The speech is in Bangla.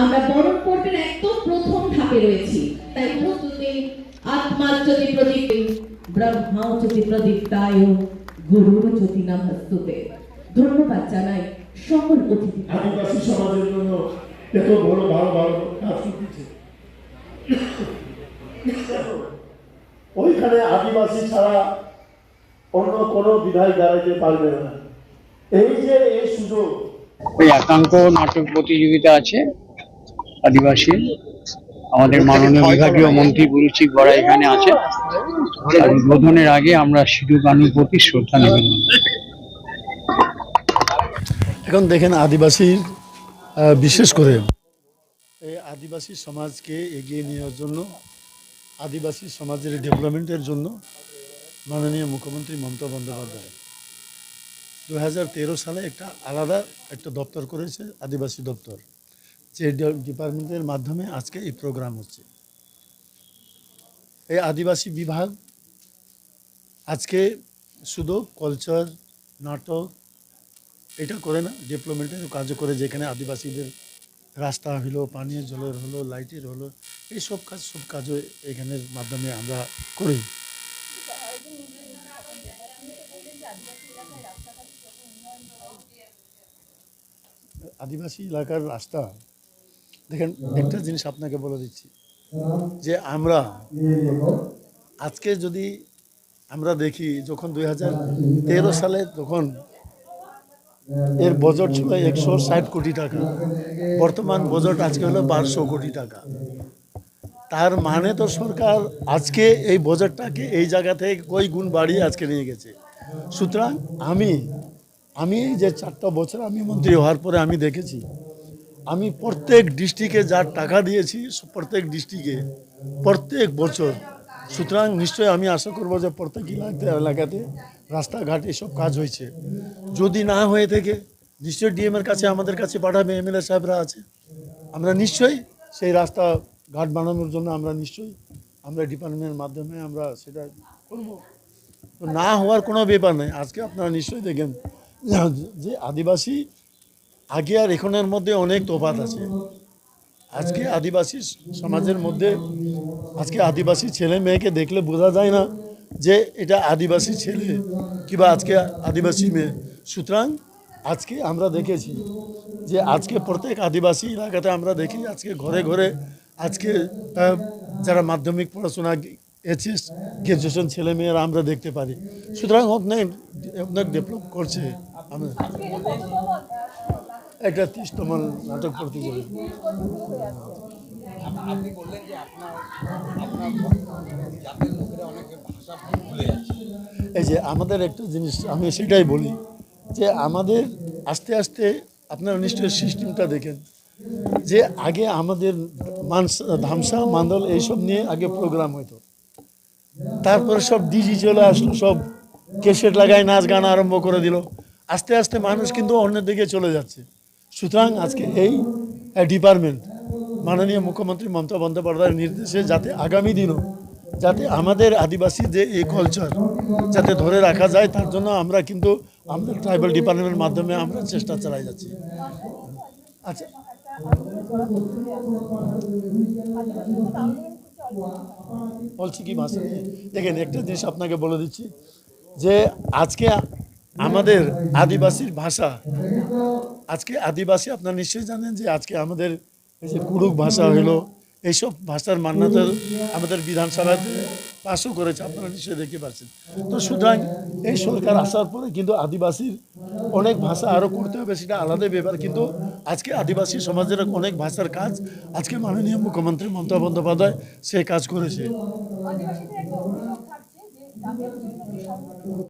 আমরা বরণ পর্বের একদম প্রথম ধাপে রয়েছি। তাই প্রস্তুতি আত্মাজ্যোতি প্রদীপ ব্রহ্মাজ্যোতি প্রদীপ্তায় গুরুর জ্যোতি নমস্তুতে ধন্যবাদ জানাই সকল অতিথি। আদিবাসী সমাজের জন্য এত বড় ভালো ভালো কাজ ওইখানে আদিবাসী ছাড়া অন্য কোনো বিধায় দাঁড়াইতে পারবে না। এই যে এই সুযোগ ওই একাঙ্ক নাটক প্রতিযোগিতা আছে আদিবাসী। আমাদের মাননীয় বিভাগীয় মন্ত্রী গুরুচিক বড়া এখানে আছে আর উদ্বোধনের আগে আমরা সিধু কানুর প্রতি শ্রদ্ধা নিবেদন এখন দেখেন আদিবাসীর আহ, বিশেষ করে এই আদিবাসী সমাজকে এগিয়ে নেওয়ার জন্য আদিবাসী সমাজের ডেভেলপমেন্টের জন্য মাননীয় মুখ্যমন্ত্রী মমতা বন্দ্যোপাধ্যায় দু হাজার তেরো সালে একটা আলাদা একটা দপ্তর করেছে, আদিবাসী দপ্তর। যে ডিপার্টমেন্টের মাধ্যমে আজকে এই প্রোগ্রাম হচ্ছে। এই আদিবাসী বিভাগ আজকে শুধু কালচার নাটক, এটা করে না ডেভেলপমেন্টের কাজও করে, যেখানে আদিবাসীদের রাস্তা হলো, পানীয় জলের হলো লাইটের হলো, এই সব কাজ, সব কাজও এখানের মাধ্যমে আমরা করি। আদিবাসী এলাকার রাস্তা। দেখেন, একটা জিনিস আপনাকে বলে দিচ্ছি, যে আমরা আজকে যদি আমরা দেখি, যখন দুই হাজার তেরো সালে তখন এর বজট ছিল একশো ষাট কোটি টাকা, বর্তমান বজট আজকে হলো বারোশো কোটি টাকা। তার মানে তো সরকার আজকে এই বজেটটাকে এই জায়গা থেকে কই গুণ বাড়িয়ে আজকে নিয়ে গেছে। সুতরাং আমি আমি যে চারটা বছর আমি মন্ত্রী হওয়ার পরে আমি দেখেছি, আমি প্রত্যেক ডিস্ট্রিক্টে যার টাকা দিয়েছি, প্রত্যেক ডিস্ট্রিক্টে প্রত্যেক বছর। সুতরাং নিশ্চয়ই আমি আশা করব যে প্রত্যেক এলাকাতে, রাস্তাঘাট এসব কাজ হয়েছে। যদি না হয়ে থাকে নিশ্চয়ই ডিএম এর কাছে, আমাদের কাছে পাঠাবে এমএলএ সাহেবরা আছে। আমরা নিশ্চয়ই সেই রাস্তা ঘাট বানানোর জন্য আমরা নিশ্চয়ই আমরা ডিপার্টমেন্টের মাধ্যমে আমরা সেটা করব। না হওয়ার কোনো ব্যাপার নেই। আজকে আপনারা নিশ্চয়ই দেখেন যে আদিবাসী, আগে আর এখনের মধ্যে অনেক তফাৎ আছে। আজকে আদিবাসী সমাজের মধ্যে, আজকে আদিবাসী ছেলে মেয়েকে দেখলে বোঝা যায় না যে এটা আদিবাসী ছেলে কিংবা আজকে আদিবাসী মেয়ে। সুতরাং আজকে আমরা দেখেছি যে আজকে প্রত্যেক আদিবাসী এলাকাতে আমরা দেখি আজকে ঘরে ঘরে আজকে যারা মাধ্যমিক পড়াশোনা এইচএস গ্রাজুয়েশন ছেলে মেয়েরা আমরা দেখতে পারি। সুতরাং অনেক অনেক ডেভেলপ করছে। আমরা এটা তিরিশতম নাটক যাচ্ছে। এই যে আমাদের একটা জিনিস আমি সেটাই বলি যে আমাদের আস্তে আস্তে আপনারা নিশ্চয়ই সিস্টেমটা দেখেন যে আগে আমাদের মানস ধামসা মান্দল এইসব নিয়ে আগে প্রোগ্রাম হতো তারপরে সব ডিজি চলে আসলো সব কেসেট লাগায় নাচ গান আরম্ভ করে দিল। আস্তে আস্তে মানুষ কিন্তু অন্যের দিকে চলে যাচ্ছে। সুতরাং আজকে এই ডিপার্টমেন্ট, মাননীয় মুখ্যমন্ত্রী মমতা বন্দ্যোপাধ্যায়ের নির্দেশে যাতে আগামী দিনও যাতে আমাদের আদিবাসী যে এই কালচার যাতে ধরে রাখা যায়, তার জন্য আমরা কিন্তু আমাদের ট্রাইবাল ডিপার্টমেন্টের মাধ্যমে আমরা চেষ্টা চালাই যাচ্ছি। আচ্ছা। বলছি কি নিয়ে? দেখেন, একটা জিনিস আপনাকে বলে দিচ্ছি যে আজকে আমাদের আদিবাসীর ভাষা। আজকে আদিবাসী আপনারা নিশ্চয়ই জানেন যে আজকে আমাদের এই যে কুড়ুক ভাষা হলো, এইসব ভাষার মান্যতা আমাদের বিধানসভাতে পাশও করেছে, আপনারা নিশ্চয়ই দেখতে পাচ্ছেন। তো সুতরাং এই সরকার আসার পরে কিন্তু আদিবাসীর অনেক ভাষা আরও করতে হবে, সেটা আলাদা ব্যাপার। কিন্তু আজকে আদিবাসী সমাজের অনেক ভাষার কাজ, আজকে মাননীয় মুখ্যমন্ত্রী মমতা বন্দ্যোপাধ্যায় সে কাজ করেছে।